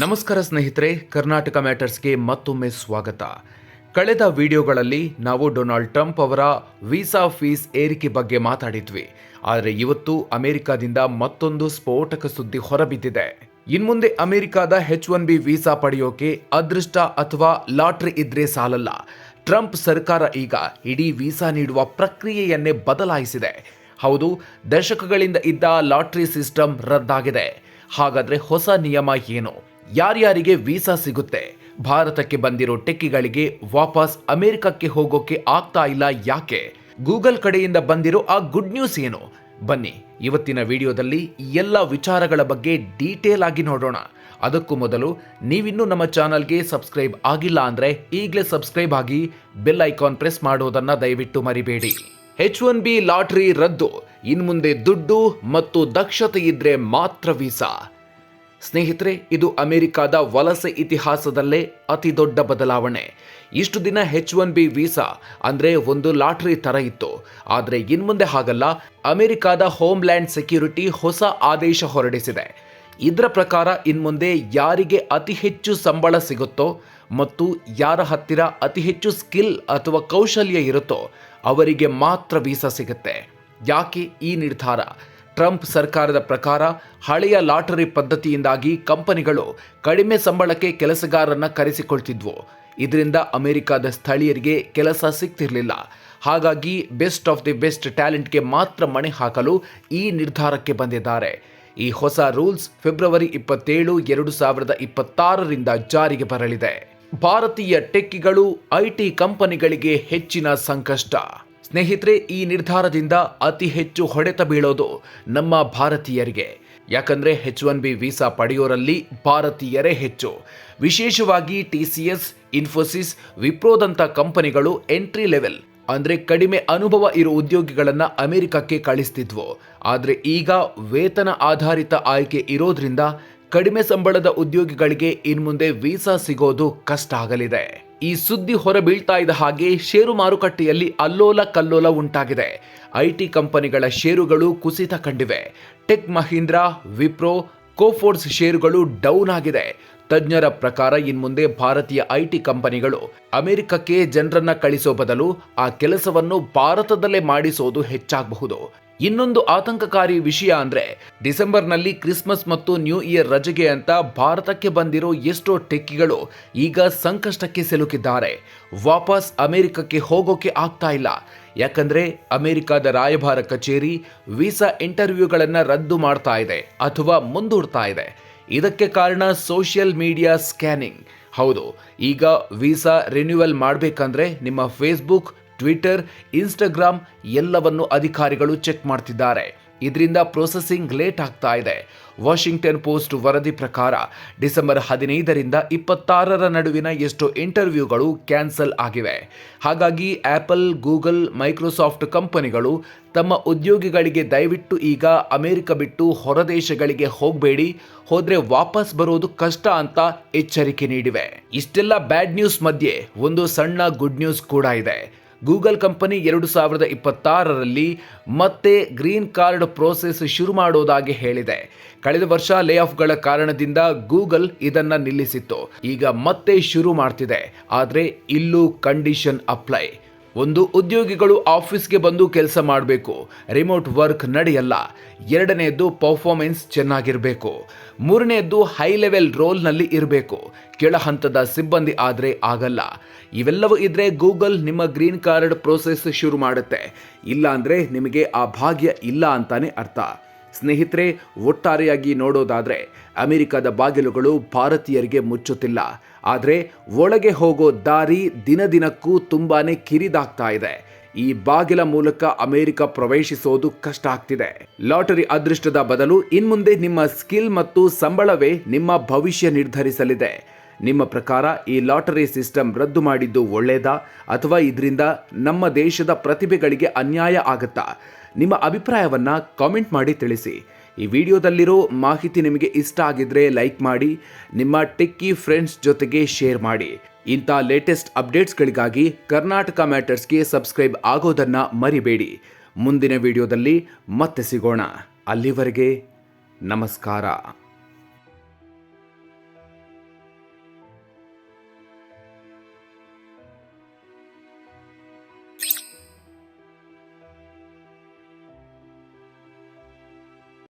ನಮಸ್ಕಾರ ಸ್ನೇಹಿತರೆ, ಕರ್ನಾಟಕ ಮ್ಯಾಟರ್ಸ್ಗೆ ಮತ್ತೊಮ್ಮೆ ಸ್ವಾಗತ. ಕಳೆದ ವಿಡಿಯೋಗಳಲ್ಲಿ ನಾವು ಡೊನಾಲ್ಡ್ ಟ್ರಂಪ್ ಅವರ ವೀಸಾ ಫೀಸ್ ಏರಿಕೆ ಬಗ್ಗೆ ಮಾತಾಡಿದ್ವಿ. ಆದರೆ ಇವತ್ತು ಅಮೆರಿಕಾದಿಂದ ಮತ್ತೊಂದು ಸ್ಫೋಟಕ ಸುದ್ದಿ ಹೊರಬಿದ್ದಿದೆ. ಇನ್ಮುಂದೆ ಅಮೆರಿಕಾದ ಹೆಚ್ ಒನ್ ಬಿ ವೀಸಾ ಪಡೆಯೋಕೆ ಅದೃಷ್ಟ ಅಥವಾ ಲಾಟ್ರಿ ಇದ್ರೆ ಸಾಲಲ್ಲ. ಟ್ರಂಪ್ ಸರ್ಕಾರ ಈಗ ಇಡೀ ವೀಸಾ ನೀಡುವ ಪ್ರಕ್ರಿಯೆಯನ್ನೇ ಬದಲಾಯಿಸಿದೆ. ಹೌದು, ದಶಕಗಳಿಂದ ಇದ್ದ ಲಾಟ್ರಿ ಸಿಸ್ಟಮ್ ರದ್ದಾಗಿದೆ. ಹಾಗಾದ್ರೆ ಹೊಸ ನಿಯಮ ಏನು? ಯಾರ್ಯಾರಿಗೆ ವೀಸಾ ಸಿಗುತ್ತೆ? ಭಾರತಕ್ಕೆ ಬಂದಿರೋ ಟೆಕ್ಕಿಗಳಿಗೆ ವಾಪಸ್ ಅಮೆರಿಕಕ್ಕೆ ಹೋಗೋಕೆ ಆಗ್ತಾ ಇಲ್ಲ ಯಾಕೆ? ಗೂಗಲ್ ಕಡೆಯಿಂದ ಬಂದಿರೋ ಆ ಗುಡ್ ನ್ಯೂಸ್ ಏನು? ಬನ್ನಿ, ಇವತ್ತಿನ ವಿಡಿಯೋದಲ್ಲಿ ಎಲ್ಲ ವಿಚಾರಗಳ ಬಗ್ಗೆ ಡೀಟೇಲ್ ಆಗಿ ನೋಡೋಣ. ಅದಕ್ಕೂ ಮೊದಲು, ನೀವಿನ್ನೂ ನಮ್ಮ ಚಾನಲ್ಗೆ ಸಬ್ಸ್ಕ್ರೈಬ್ ಆಗಿಲ್ಲ ಅಂದ್ರೆ ಈಗಲೇ ಸಬ್ಸ್ಕ್ರೈಬ್ ಆಗಿ ಬೆಲ್ ಐಕಾನ್ ಪ್ರೆಸ್ ಮಾಡೋದನ್ನ ದಯವಿಟ್ಟು ಮರಿಬೇಡಿ. ಎಚ್ ಒನ್ ಬಿ ಲಾಟ್ರಿ ರದ್ದು. ಇನ್ಮುಂದೆ ದುಡ್ಡು ಮತ್ತು ದಕ್ಷತೆ ಇದ್ರೆ ಮಾತ್ರ ವೀಸಾ. ಸ್ನೇಹಿತರೆ, ಇದು ಅಮೆರಿಕದ ವಲಸೆ ಇತಿಹಾಸದಲ್ಲೇ ಅತಿ ದೊಡ್ಡ ಬದಲಾವಣೆ. ಇಷ್ಟು ದಿನ ಹೆಚ್ ಒನ್ ಬಿ ವೀಸಾ, ಅಂದ್ರೆ ಒಂದು ಲಾಟ್ರಿ ತರ ಇತ್ತು. ಆದರೆ ಇನ್ಮುಂದೆ ಹಾಗಲ್ಲ, ಅಮೆರಿಕದ ಹೋಮ್ಲ್ಯಾಂಡ್ ಸೆಕ್ಯೂರಿಟಿ ಹೊಸ ಆದೇಶ ಹೊರಡಿಸಿದೆ. ಇದರ ಪ್ರಕಾರ ಇನ್ಮುಂದೆ ಯಾರಿಗೆ ಅತಿ ಹೆಚ್ಚು ಸಂಬಳ ಸಿಗುತ್ತೋ, ಮತ್ತು ಯಾರ ಹತ್ತಿರ ಅತಿ ಹೆಚ್ಚು ಸ್ಕಿಲ್ ಅಥವಾ ಕೌಶಲ್ಯ ಇರುತ್ತೋ, ಅವರಿಗೆ ಮಾತ್ರ ವೀಸಾ ಸಿಗುತ್ತೆ. ಯಾಕೆ ಈ ನಿರ್ಧಾರ? ಟ್ರಂಪ್ ಸರ್ಕಾರದ ಪ್ರಕಾರ ಹಳೆಯ ಲಾಟರಿ ಪದ್ಧತಿಯಿಂದಾಗಿ ಕಂಪನಿಗಳು ಕಡಿಮೆ ಸಂಬಳಕ್ಕೆ ಕೆಲಸಗಾರರನ್ನು ಕರೆಸಿಕೊಳ್ತಿದ್ವು. ಇದರಿಂದ ಅಮೆರಿಕದ ಸ್ಥಳೀಯರಿಗೆ ಕೆಲಸ ಸಿಗ್ತಿರಲಿಲ್ಲ. ಹಾಗಾಗಿ ಬೆಸ್ಟ್ ಆಫ್ ದಿ ಬೆಸ್ಟ್ ಟ್ಯಾಲೆಂಟ್ಗೆ ಮಾತ್ರ ಮಣೆ ಹಾಕಲು ಈ ನಿರ್ಧಾರಕ್ಕೆ ಬಂದಿದ್ದಾರೆ. ಈ ಹೊಸ ರೂಲ್ಸ್ ಫೆಬ್ರವರಿ ಇಪ್ಪತ್ತೇಳು, ಎರಡು ಸಾವಿರದ ಇಪ್ಪತ್ತಾರರಿಂದ ಜಾರಿಗೆ ಬರಲಿದೆ. ಭಾರತೀಯ ಟೆಕ್ಕಿಗಳು, ಐಟಿ ಕಂಪನಿಗಳಿಗೆ ಹೆಚ್ಚಿನ ಸಂಕಷ್ಟ. ಸ್ನೇಹಿತರೆ, ಈ ನಿರ್ಧಾರದಿಂದ ಅತಿ ಹೆಚ್ಚು ಹೊಡೆತ ಬೀಳೋದು ನಮ್ಮ ಭಾರತೀಯರಿಗೆ. ಯಾಕಂದ್ರೆ ಹೆಚ್ ಒನ್ ಬಿ ವೀಸಾ ಪಡೆಯೋರಲ್ಲಿ ಭಾರತೀಯರೇ ಹೆಚ್ಚು. ವಿಶೇಷವಾಗಿ ಟಿ ಸಿ ಎಸ್ ಇನ್ಫೋಸಿಸ್ ವಿಪ್ರೋದಂಥ ಕಂಪನಿಗಳು ಎಂಟ್ರಿ ಲೆವೆಲ್ ಅಂದ್ರೆ ಕಡಿಮೆ ಅನುಭವ ಇರೋ ಉದ್ಯೋಗಿಗಳನ್ನ ಅಮೆರಿಕಕ್ಕೆ ಕಳಿಸ್ತಿದ್ವು. ಆದ್ರೆ ಈಗ ವೇತನ ಆಧಾರಿತ ಆಯ್ಕೆ ಇರೋದ್ರಿಂದ ಕಡಿಮೆ ಸಂಬಳದ ಉದ್ಯೋಗಿಗಳಿಗೆ ಇನ್ಮುಂದೆ ವೀಸಾ ಸಿಗೋದು ಕಷ್ಟ ಆಗಲಿದೆ. ಈ ಸುದ್ದಿ ಹೊರಬೀಳ್ತಾ ಇದ್ದ ಹಾಗೆ ಷೇರು ಮಾರುಕಟ್ಟೆಯಲ್ಲಿ ಅಲ್ಲೋಲ ಕಲ್ಲೋಲ ಉಂಟಾಗಿದೆ. ಐಟಿ ಕಂಪನಿಗಳ ಷೇರುಗಳು ಕುಸಿತ ಕಂಡಿವೆ. ಟೆಕ್ ಮಹೀಂದ್ರ, ವಿಪ್ರೋ, ಕೋಫೋರ್ಸ್ ಷೇರುಗಳು ಡೌನ್ ಆಗಿದೆ. ತಜ್ಞರ ಪ್ರಕಾರ ಇನ್ಮುಂದೆ ಭಾರತೀಯ ಐಟಿ ಕಂಪನಿಗಳು ಅಮೆರಿಕಕ್ಕೆ ಜನರನ್ನ ಕಳಿಸೋ ಬದಲು ಆ ಕೆಲಸವನ್ನು ಭಾರತದಲ್ಲೇ ಮಾಡಿಸೋದು ಹೆಚ್ಚಾಗಬಹುದು. ಇನ್ನೊಂದು ಆತಂಕಕಾರಿ ವಿಷಯ ಅಂದ್ರೆ ಡಿಸೆಂಬರ್ನಲ್ಲಿ ಕ್ರಿಸ್ಮಸ್ ಮತ್ತು ನ್ಯೂ ಇಯರ್ ರಜೆಗೆ ಅಂತ ಭಾರತಕ್ಕೆ ಬಂದಿರೋ ಎಷ್ಟೋ ಟೆಕ್ಕಿಗಳು ಈಗ ಸಂಕಷ್ಟಕ್ಕೆ ಸಿಲುಕಿದ್ದಾರೆ. ವಾಪಸ್ ಅಮೆರಿಕಕ್ಕೆ ಹೋಗೋಕೆ ಆಗ್ತಾ ಇಲ್ಲ. ಯಾಕಂದ್ರೆ ಅಮೆರಿಕದ ರಾಯಭಾರ ಕಚೇರಿ ವೀಸಾ ಇಂಟರ್ವ್ಯೂಗಳನ್ನ ರದ್ದು ಮಾಡ್ತಾ ಇದೆ ಅಥವಾ ಮುಂದೂಡ್ತಾ ಇದೆ. ಇದಕ್ಕೆ ಕಾರಣ ಸೋಷಿಯಲ್ ಮೀಡಿಯಾ ಸ್ಕ್ಯಾನಿಂಗ್. ಹೌದು, ಈಗ ವೀಸಾ ರಿನ್ಯೂವಲ್ ಮಾಡಬೇಕಂದ್ರೆ ನಿಮ್ಮ ಫೇಸ್ಬುಕ್ ಟ್ವಿಟರ್ ಇನ್ಸ್ಟಾಗ್ರಾಮ್ ಎಲ್ಲವನ್ನು ಅಧಿಕಾರಿಗಳು ಚೆಕ್ ಮಾಡ್ತಿದ್ದಾರೆ. ಇದರಿಂದ ಪ್ರೊಸೆಸಿಂಗ್ ಲೇಟ್ ಆಗ್ತಾ ಇದೆ. ವಾಷಿಂಗ್ಟನ್ ಪೋಸ್ಟ್ ವರದಿ ಪ್ರಕಾರ ಡಿಸೆಂಬರ್ ಹದಿನೈದರಿಂದ ಇಪ್ಪತ್ತಾರರ ನಡುವಿನ ಎಷ್ಟು ಇಂಟರ್ವ್ಯೂಗಳು ಕ್ಯಾನ್ಸಲ್ ಆಗಿವೆ. ಹಾಗಾಗಿ ಆಪಲ್, ಗೂಗಲ್, ಮೈಕ್ರೋಸಾಫ್ಟ್ ಕಂಪನಿಗಳು ತಮ್ಮ ಉದ್ಯೋಗಿಗಳಿಗೆ ದಯವಿಟ್ಟು ಈಗ ಅಮೆರಿಕ ಬಿಟ್ಟು ಹೊರದೇಶಗಳಿಗೆ ಹೋಗಬೇಡಿ. ಹೋದರೆ ವಾಪಸ್ ಬರೋದು ಕಷ್ಟ ಅಂತ ಎಚ್ಚರಿಕೆ ನೀಡಿವೆ. ಇಷ್ಟೆಲ್ಲ ಬ್ಯಾಡ್ ನ್ಯೂಸ್ ಮಧ್ಯೆ ಒಂದು ಸಣ್ಣ ಗುಡ್ ನ್ಯೂಸ್ ಕೂಡ ಇದೆ. ಗೂಗಲ್ ಕಂಪನಿ ಎರಡು ಸಾವಿರದ ಇಪ್ಪತ್ತಾರರಲ್ಲಿ ಮತ್ತೆ ಗ್ರೀನ್ ಕಾರ್ಡ್ ಪ್ರೋಸೆಸ್ ಶುರು ಮಾಡೋದಾಗಿ ಹೇಳಿದೆ. ಕಳೆದ ವರ್ಷ ಲೇ ಆಫ್ಗಳ ಕಾರಣದಿಂದ ಗೂಗಲ್ ಇದನ್ನು ನಿಲ್ಲಿಸಿತ್ತು. ಈಗ ಮತ್ತೆ ಶುರು ಮಾಡ್ತಿದೆ. ಆದರೆ ಇಲ್ಲೂ ಕಂಡೀಷನ್ ಅಪ್ಲೈ. ಒಂದು ಉದ್ಯೋಗಿಗಳು ಆಫೀಸ್ಗೆ ಬಂದು ಕೆಲಸ ಮಾಡಬೇಕು. ರಿಮೋಟ್ ವರ್ಕ್ ನಡೆಯಲ್ಲ. ಎರಡನೆಯದ್ದು ಪರ್ಫಾರ್ಮೆನ್ಸ್ ಚೆನ್ನಾಗಿರಬೇಕು. ಮೂರನೆಯದ್ದು ಹೈ ಲೆವೆಲ್ ರೋಲ್ನಲ್ಲಿ ಇರಬೇಕು. ಕೆಳ ಹಂತದ ಸಿಬ್ಬಂದಿ ಆದರೆ ಆಗಲ್ಲ. ಇವೆಲ್ಲವೂ ಇದ್ರೆ ಗೂಗಲ್ ನಿಮ್ಮ ಗ್ರೀನ್ ಕಾರ್ಡ್ ಪ್ರೋಸೆಸ್ ಶುರು ಮಾಡುತ್ತೆ. ಇಲ್ಲ ಅಂದ್ರೆ ನಿಮಗೆ ಆ ಭಾಗ್ಯ ಇಲ್ಲ ಅಂತಾನೆ ಅರ್ಥ. ಸ್ನೇಹಿತರೆ, ಒಟ್ಟಾರೆಯಾಗಿ ನೋಡೋದಾದರೆ ಅಮೆರಿಕದ ಬಾಗಿಲುಗಳು ಭಾರತೀಯರಿಗೆ ಮುಚ್ಚುತ್ತಿಲ್ಲ. ಆದರೆ ಒಳಗೆ ಹೋಗೋ ದಾರಿ ದಿನ ದಿನಕ್ಕೂ ತುಂಬಾ ಕಿರಿದಾಗ್ತಾ ಇದೆ. ಈ ಬಾಗಿಲ ಮೂಲಕ ಅಮೆರಿಕ ಪ್ರವೇಶಿಸೋದು ಕಷ್ಟ ಆಗ್ತಿದೆ. ಲಾಟರಿ ಅದೃಷ್ಟದ ಬದಲು ಇನ್ಮುಂದೆ ನಿಮ್ಮ ಸ್ಕಿಲ್ ಮತ್ತು ಸಂಬಳವೇ ನಿಮ್ಮ ಭವಿಷ್ಯ ನಿರ್ಧರಿಸಲಿದೆ. ನಿಮ್ಮ ಪ್ರಕಾರ ಈ ಲಾಟರಿ ಸಿಸ್ಟಮ್ ರದ್ದು ಮಾಡಿದ್ದು ಒಳ್ಳೆಯದಾ ಅಥವಾ ಇದರಿಂದ ನಮ್ಮ ದೇಶದ ಪ್ರತಿಭೆಗಳಿಗೆ ಅನ್ಯಾಯ ಆಗುತ್ತಾ? ನಿಮ್ಮ ಅಭಿಪ್ರಾಯವನ್ನು ಕಾಮೆಂಟ್ ಮಾಡಿ ತಿಳಿಸಿ. ಈ ವಿಡಿಯೋದಲ್ಲಿರೋ ಮಾಹಿತಿ ನಿಮಗೆ ಇಷ್ಟ ಆಗಿದ್ರೆ ಲೈಕ್ ಮಾಡಿ, ನಿಮ್ಮ ಟೆಕ್ಕಿ ಫ್ರೆಂಡ್ಸ್ ಜೊತೆಗೆ ಶೇರ್ ಮಾಡಿ. ಇಂಥ ಲೇಟೆಸ್ಟ್ ಅಪ್ಡೇಟ್ಸ್ಗಳಿಗಾಗಿ ಕರ್ನಾಟಕ ಮ್ಯಾಟರ್ಸ್ಗೆ ಸಬ್ಸ್ಕ್ರೈಬ್ ಆಗೋದನ್ನ ಮರಿಬೇಡಿ. ಮುಂದಿನ ವಿಡಿಯೋದಲ್ಲಿ ಮತ್ತೆ ಸಿಗೋಣ. ಅಲ್ಲಿವರೆಗೆ ನಮಸ್ಕಾರ.